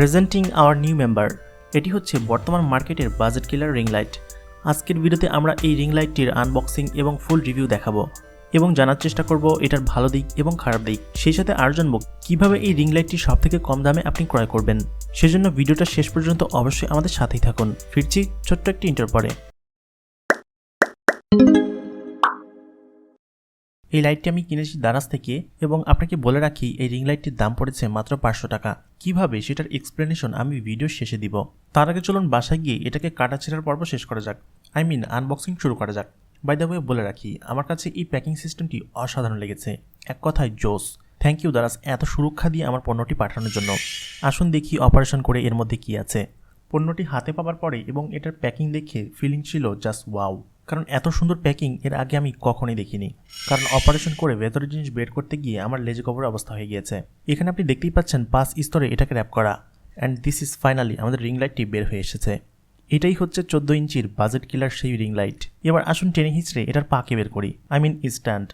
Presenting our new member এটি হচ্ছে বর্তমান মার্কেটের বাজেট কিলার রিং লাইট আজকের ভিডিওতে আমরা এই রিং লাইটটির আনবক্সিং এবং ফুল রিভিউ দেখাবো এবং জানার চেষ্টা করব এটার ভালো দিক এবং খারাপ দিক। সেই সাথে আর জানব কীভাবে এই রিং লাইটটি সব থেকে কম দামে আপনি ক্রয় করবেন। সেজন্য ভিডিওটা শেষ পর্যন্ত অবশ্যই আমাদের সাথেই থাকুন। ফিরছি ছোট্ট একটি ইন্টার পরে। এই লাইটটি আমি কিনেছি দারাজ থেকে এবং আপনাকে বলে রাখি, এই রিং লাইটটির দাম পড়েছে মাত্র পাঁচশো টাকা। কীভাবে? সেটার এক্সপ্লেনেশন আমি ভিডিও শেষে দিব। তার আগে চলুন বাসায় গিয়ে এটাকে কাটা ছেঁড়ার পর্ব শেষ করা যাক। আই মিন আনবক্সিং শুরু করা যাক। বাই বলে রাখি, আমার কাছে এই প্যাকিং সিস্টেমটি অসাধারণ লেগেছে। এক কথায়, জোস। থ্যাংক ইউ দারাজ, এত সুরক্ষা দিয়ে আমার পণ্যটি পাঠানোর জন্য। আসুন দেখি অপারেশন করে এর মধ্যে কি আছে। পণ্যটি হাতে পাওয়ার পরে এবং এটার প্যাকিং দেখে ফিলিং ছিল জাস্ট ওয়াও কারণ এত সুন্দর প্যাকিং এর আগে আমি কখনই দেখিনি। কারণ অপারেশন করে ভেতরের জিনিস বের করতে গিয়ে আমার লেজে কবর অবস্থা হয়ে গিয়েছে। এখানে আপনি দেখতেই পাচ্ছেন পাঁচ স্তরে এটাকে র্যাপ করা। অ্যান্ড দিস ইজ ফাইনালি আমাদের রিং লাইটটি বের হয়ে এসেছে। এটাই হচ্ছে চোদ্দ ইঞ্চির বাজেট কিলার সেই রিং লাইট এবার আসুন টেনে হিচড়ে এটার পাকে বের করি। আই মিন স্ট্যান্ড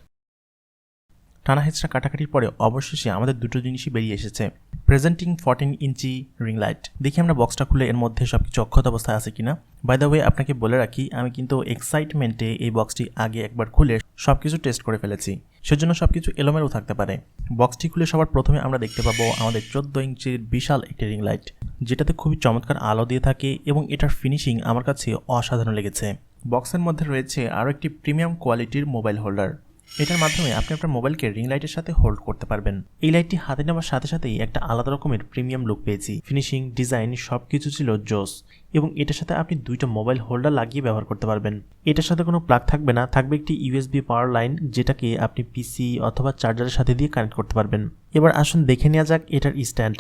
টানা হেঁচড়া কাটাকাটির পরে অবশেষে আমাদের দুটো জিনিসই বেরিয়ে এসেছে। Presenting fourteen inch ring light দেখি আমরা বক্সটা খুলে এর মধ্যে সব কিছু অক্ষত অবস্থায় আছে কিনা। বাই দ্য ওয়ে আপনাকে বলে রাখি, আমি কিন্তু এক্সাইটমেন্টে এই বক্সটি আগে একবার খুলে সব কিছু টেস্ট করে ফেলেছি। সেজন্য সব কিছু এলোমেলো থাকতে পারে। বক্সটি খুলে সবার প্রথমে আমরা দেখতে পাবো আমাদের চোদ্দ ইঞ্চির বিশাল একটি রিং লাইট যেটাতে খুবই চমৎকার আলো দিয়ে থাকে এবং এটার ফিনিশিং আমার কাছে অসাধারণ লেগেছে। বক্সের মধ্যে রয়েছে আরও একটি প্রিমিয়াম কোয়ালিটির মোবাইল হোল্ডার এটার মাধ্যমে আপনি আপনার মোবাইলকে রিং লাইটের সাথে হোল্ড করতে পারবেন। এই লাইটটি হাতে নেওয়ার সাথে সাথেই একটা আলাদা রকমের প্রিমিয়াম লুক পেয়েছি। ফিনিশিং ডিজাইন সব কিছু ছিল জোস, এবং এটার সাথে আপনি দুইটা মোবাইল হোল্ডার লাগিয়ে ব্যবহার করতে পারবেন। এটার সাথে কোনো প্লাগ থাকবে না, থাকবে একটি ইউএসবি পাওয়ার লাইন যেটাকে আপনি পিসি অথবা চার্জারের সাথে দিয়ে কানেক্ট করতে পারবেন। এবার আসুন দেখে নেওয়া যাক এটার স্ট্যান্ড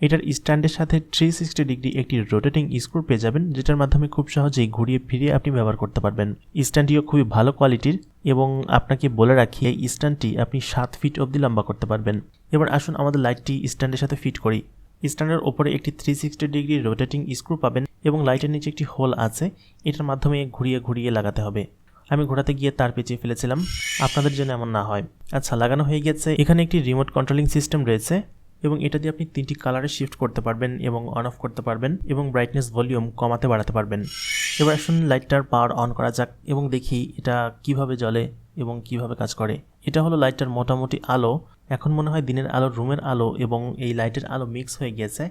এটার স্ট্যান্ডের সাথে থ্রি সিক্সটি ডিগ্রি একটি রোটেটিং স্ক্রু পেয়ে যাবেন, যেটার মাধ্যমে খুব সহজেই ঘুরিয়ে ফিরিয়ে আপনি ব্যবহার করতে পারবেন। স্ট্যান্ডটিও খুবই ভালো কোয়ালিটির এবং আপনাকে বলে রাখি, এই স্ট্যান্ডটি আপনি সাত ফিট অবধি লম্বা করতে পারবেন। এবার আসুন আমাদের লাইটটি স্ট্যান্ডের সাথে ফিট করি। স্ট্যান্ডের ওপরে একটি three sixty degree rotating screw পাবেন এবং লাইটের নিচে একটি হোল আছে। এটার মাধ্যমে ঘুরিয়ে ঘুরিয়ে লাগাতে হবে। আমি ঘোরাতে গিয়ে তার পেঁচিয়ে ফেলেছিলাম। আপনাদের জন্য এমন না হয়। আচ্ছা লাগানো হয়ে গেছে। এখানে একটি রিমোট কন্ট্রোলিং সিস্টেম রয়েছে। এবং এটা দিয়ে আপনি তিনটি কালারে শিফট করতে পারবেন এবং অন অফ করতে পারবেন এবং ব্রাইটনেস ভলিউম কমাতে বাড়াতে পারবেন। এবার আসুন লাইটটার পাওয়ার অন করা যাক এবং দেখি এটা কীভাবে জ্বলে এবং কীভাবে কাজ করে। এটা হলো লাইটটার মোটামুটি আলো। এখন মনে হয় দিনের আলো, রুমের আলো এবং এই লাইটের আলো মিক্স হয়ে গিয়েছে।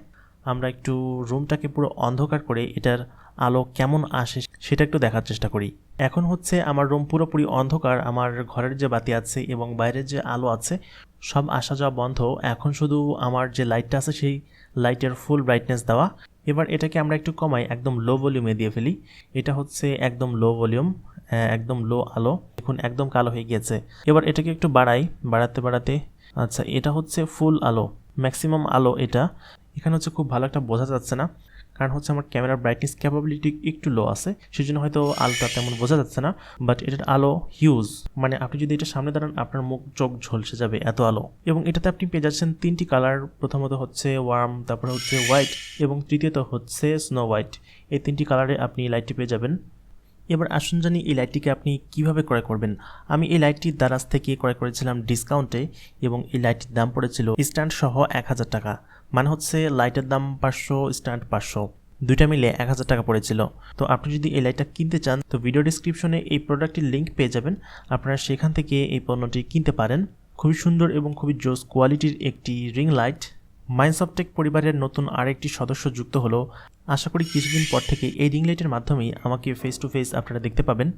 আমরা একটু রুমটাকে পুরো অন্ধকার করে এটার আলো কেমন আসে সেটা একটু দেখার চেষ্টা করি। এখন হচ্ছে আমার রুম পুরোপুরি অন্ধকার, আমার ঘরের যে বাতি আছে এবং বাইরের যে আলো আছে, সব আসা যাওয়া বন্ধ। এখন শুধু আমার যে লাইটটা আছে সেই লাইটের ফুল ব্রাইটনেস দেওয়া। এবার এটাকে আমরা একটু কমাই, একদম লো ভলিউমে দিয়ে ফেলি। এটা হচ্ছে একদম লো ভলিউম একদম লো আলো। এখন একদম কালো হয়ে গিয়েছে। এবার এটাকে একটু বাড়াই, বাড়াতে বাড়াতে। আচ্ছা এটা হচ্ছে ফুল আলো ম্যাক্সিমাম আলো এটা। এখানে হচ্ছে খুব ভালো একটা বোঝা যাচ্ছে না। কারণ হচ্ছে আমার ক্যামেরার ব্রাইটনেস ক্যাপাবিলিটি একটু লো আছে সেই জন্য হয়তো আলোটা তেমন বোঝা যাচ্ছে না বাট এটার আলো হিউজ মানে আপনি যদি এটা সামনে দাঁড়ান, আপনার মুখ চোখ ঝলসে যাবে এত আলো। এবং এটাতে আপনি পেয়ে যাচ্ছেন তিনটি কালার প্রথমত হচ্ছে ওয়ার্ম তারপরে হচ্ছে হোয়াইট এবং তৃতীয়ত হচ্ছে স্নো হোয়াইট এই তিনটি কালারে আপনি লাইটটি পেয়ে যাবেন। এবার আসুন জানি এই লাইটটিকে আপনি কীভাবে ক্রয় করবেন। আমি এই লাইটটি দারাজ থেকে ক্রয় করেছিলাম ডিসকাউন্টে এবং এই লাইটটির দাম পড়েছিল স্ট্যান্ড সহ এক হাজার টাকা। মানে হচ্ছে লাইটের দাম পাঁচশো, স্ট্যান্ড পাঁচশো, দুইটা মিলে এক হাজার টাকা পড়েছিল। তো আপনি যদি এই লাইটটা কিনতে চান, তো ভিডিও ডিসক্রিপশনে এই প্রোডাক্টটির লিঙ্ক পেয়ে যাবেন। আপনারা সেখান থেকে এই পণ্যটি কিনতে পারেন। খুবই সুন্দর এবং খুবই জোস কোয়ালিটির একটি রিং লাইট মাইন্ডসফটেক পরিবারের নতুন আরেকটি সদস্য যুক্ত হলো। আশা করি কিছুদিন পর থেকে এই রিং লাইটের মাধ্যমেই আমাকে ফেস টু ফেস আপনারা দেখতে পাবেন।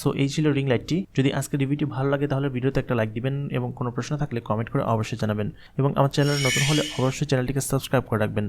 সো এই ছিল রিং লাইটটি যদি আজকের রিভিউটি ভালো লাগে, তাহলে ভিডিওতে একটা লাইক দিবেন এবং কোনো প্রশ্ন থাকলে কমেন্ট করে অবশ্যই জানাবেন। এবং আমার চ্যানেল নতুন হলে অবশ্যই চ্যানেলটিকে সাবস্ক্রাইব করে রাখবেন।